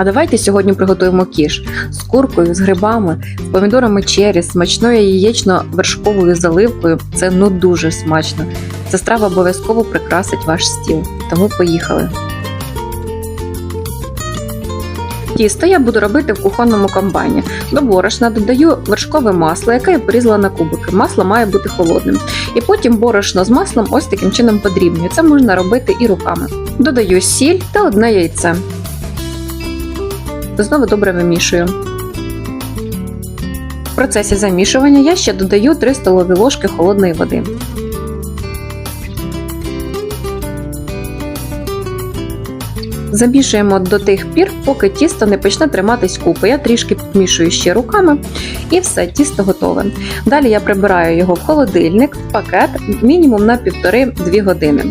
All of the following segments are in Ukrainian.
А давайте сьогодні приготуємо кіш з куркою, з грибами, з помідорами черрі, смачною яєчно-вершковою заливкою. Це ну дуже смачно. Ця страва обов'язково прикрасить ваш стіл. Тому поїхали. Тісто я буду робити в кухонному комбайні. До борошна додаю вершкове масло, яке я порізала на кубики. Масло має бути холодним. І потім борошно з маслом ось таким чином подрібнюю. Це можна робити і руками. Додаю сіль та одне яйце. Знову добре вимішую. В процесі замішування я ще додаю 3 столові ложки холодної води. Замішуємо до тих пір, поки тісто не почне триматись купи. Я трішки підмішую ще руками, і все, тісто готове. Далі я прибираю його в холодильник, в пакет мінімум на 1,5-2 години.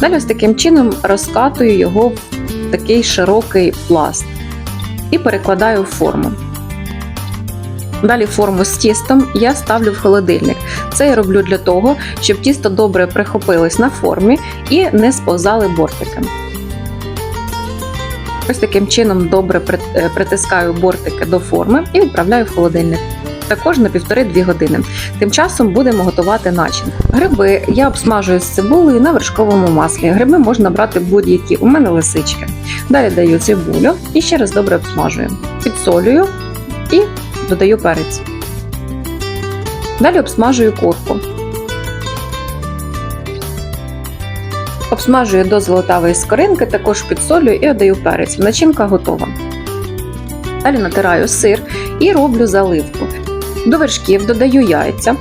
Далі ось таким чином розкатую його в такий широкий пласт і перекладаю в форму. Далі форму з тістом я ставлю в холодильник. Це я роблю для того, щоб тісто добре прихопилось на формі і не сповзали бортики. Ось таким чином добре е, притискаю бортики до форми і відправляю в холодильник. Також на 1,5-2 години. Тим часом будемо готувати начинку. Гриби я обсмажую з цибулею на вершковому маслі. Гриби можна брати будь-які, у мене лисички. Далі даю цибулю і ще раз добре обсмажую. Підсолюю і додаю перець. Далі обсмажую курку. Обсмажую до золотавої скоринки, також підсолюю і додаю перець. Начинка готова. Далі натираю сир і роблю заливку. До вершків додаю яйця.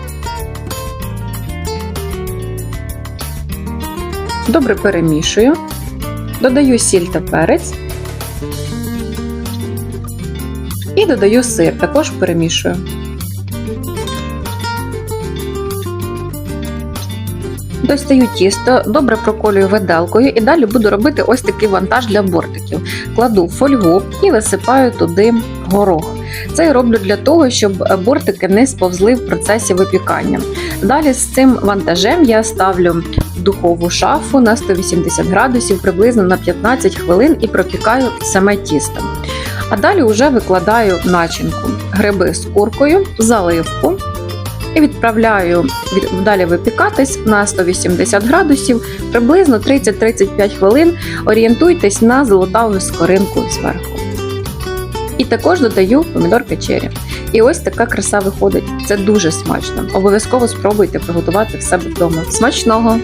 Добре перемішую. Додаю сіль та перець. І додаю сир, також перемішую. Достаю тісто, добре проколюю виделкою і далі буду робити ось такий вантаж для бортиків. Кладу фольгу і висипаю туди горох. Це я роблю для того, щоб бортики не сповзли в процесі випікання. Далі з цим вантажем я ставлю духову шафу на 180 градусів приблизно на 15 хвилин і пропікаю саме тісто. А далі вже викладаю начинку, гриби з куркою, заливку і відправляю від- далі випікатись на 180 градусів приблизно 30-35 хвилин. Орієнтуйтесь на золотаву скоринку зверху. І також додаю помідорки черрі. І ось така краса виходить. Це дуже смачно. Обов'язково спробуйте приготувати в себе вдома. Смачного!